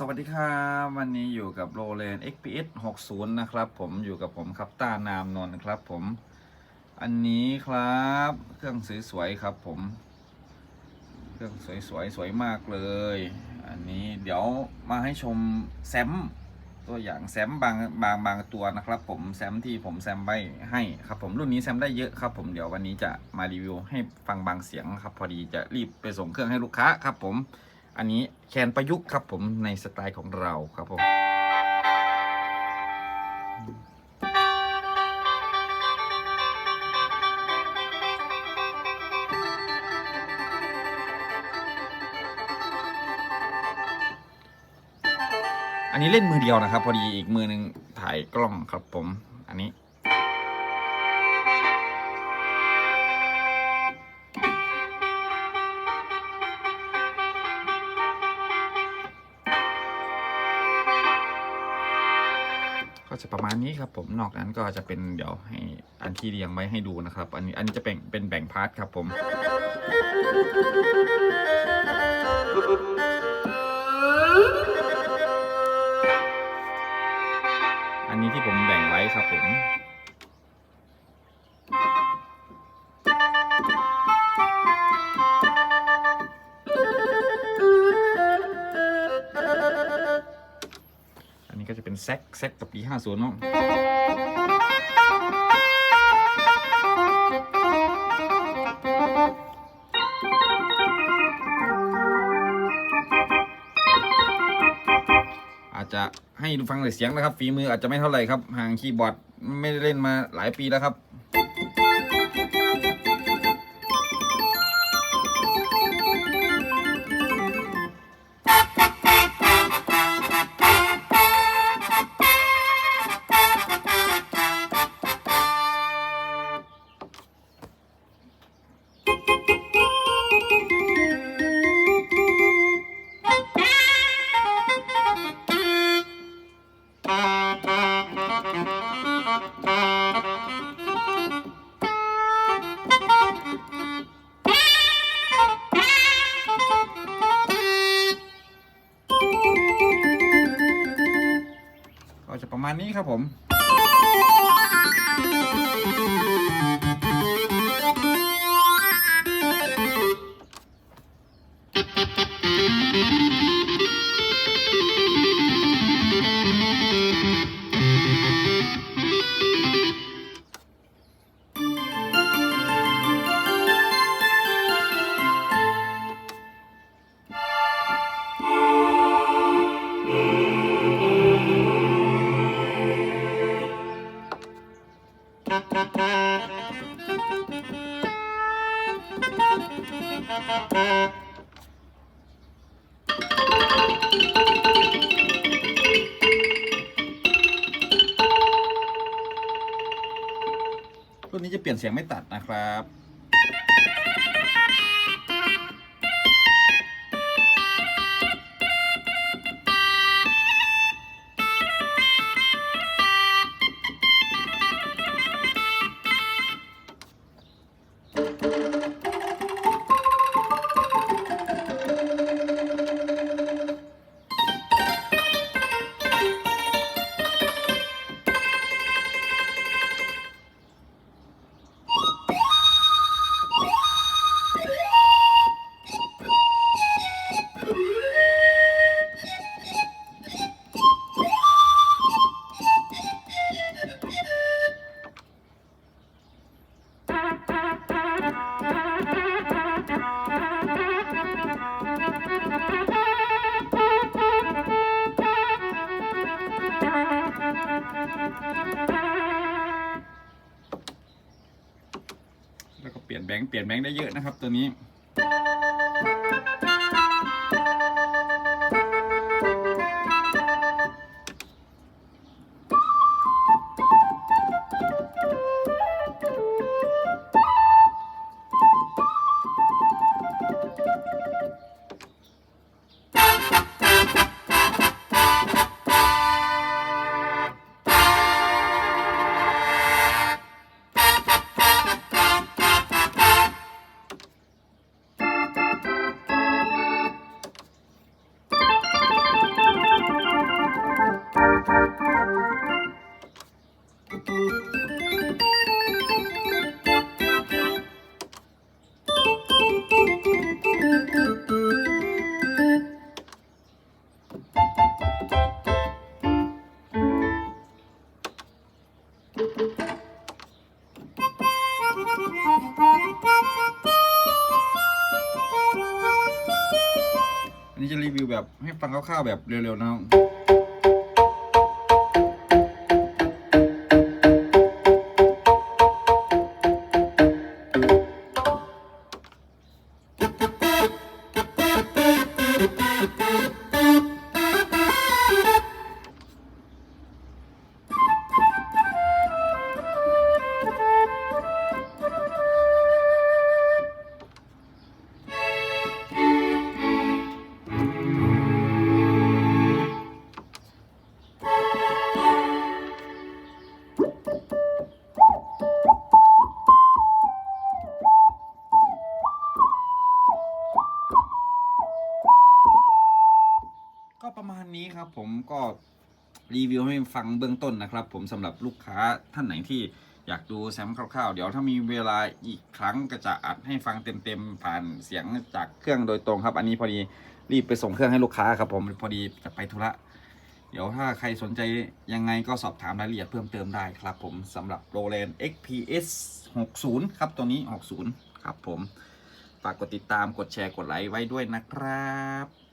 สวัสดีครับวันนี้อยู่กับโรเลน XPS 60 นะครับ ผมอยู่กับผมครับต้านามนนท์ครับ ผม อันนี้ครับ เครื่องสวยๆครับ ผม เครื่องสวยๆสวยมากเลย อันนี้เดี๋ยวมาให้ชมแซมตัวอย่างแซมบางบางบางตัวนะครับ ผมแซมที่ผมแซมไว้ให้ครับ ผมรุ่นนี้แซมได้เยอะครับ ผมเดี๋ยววันนี้จะมารีวิวให้ฟังบางเสียงครับ พอดีจะรีบไปส่งเครื่องให้ลูกค้าครับ ผม อันนี้แคนประยุกต์ครับผมในสไตล์ของเราครับผมอันนี้เล่นมือเดียวนะครับ พอดีอีกมือหนึ่งถ่ายกล้องครับผม อันนี้ ก็จะประมาณนี้ครับผมนอกนั้นก็จะเป็นเดี๋ยวให้อันที่เรียงไว้ให้ดูนะครับ อันนี้อันนี้จะเป็นเป็นแบ่งพาร์ทครับผม แซกแซกกับปี50เนาะอาจจะให้ดูฟังแต่เสียงนะครับ ฝีมืออาจจะไม่เท่าไหร่ครับห่างคีย์บอร์ดไม่ได้เล่นมาหลายปีแล้วครับ ก็จะประมาณนี้ครับผม รุ่นนี้จะเปลี่ยนเสียงไม่ตัดนะครับ แล้วก็เปลี่ยนแบงค์เปลี่ยนแบงค์ได้เยอะนะครับ ตัวนี้ี้จะรีวิวแบบให้ฟังคร่าวๆแบบเร็วๆนะครับ ผมก็รีวิวให้ฟังเบื้องต้นนะครับ ผมสำหรับลูกค้าท่านไหนที่อยากดูแซมคร่าวๆ เดี๋ยวถ้ามีเวลาอีกครั้งก็จะอัดให้ฟังเต็มๆผ่านเสียงจากเครื่องโดยตรงครับ อันนี้พอดีรีบไปส่งเครื่องให้ลูกค้าครับ ผมพอดีจะไปธุระเดี๋ยวถ้าใครสนใจยังไงก็สอบถามรายละเอียดเพิ่มเติมได้ครับ ผมสำหรับ Roland XPS 60 ครับตัวนี้ 60 ครับผม ฝากกดติดตามกดแชร์กดไลค์ไว้ด้วยนะครับ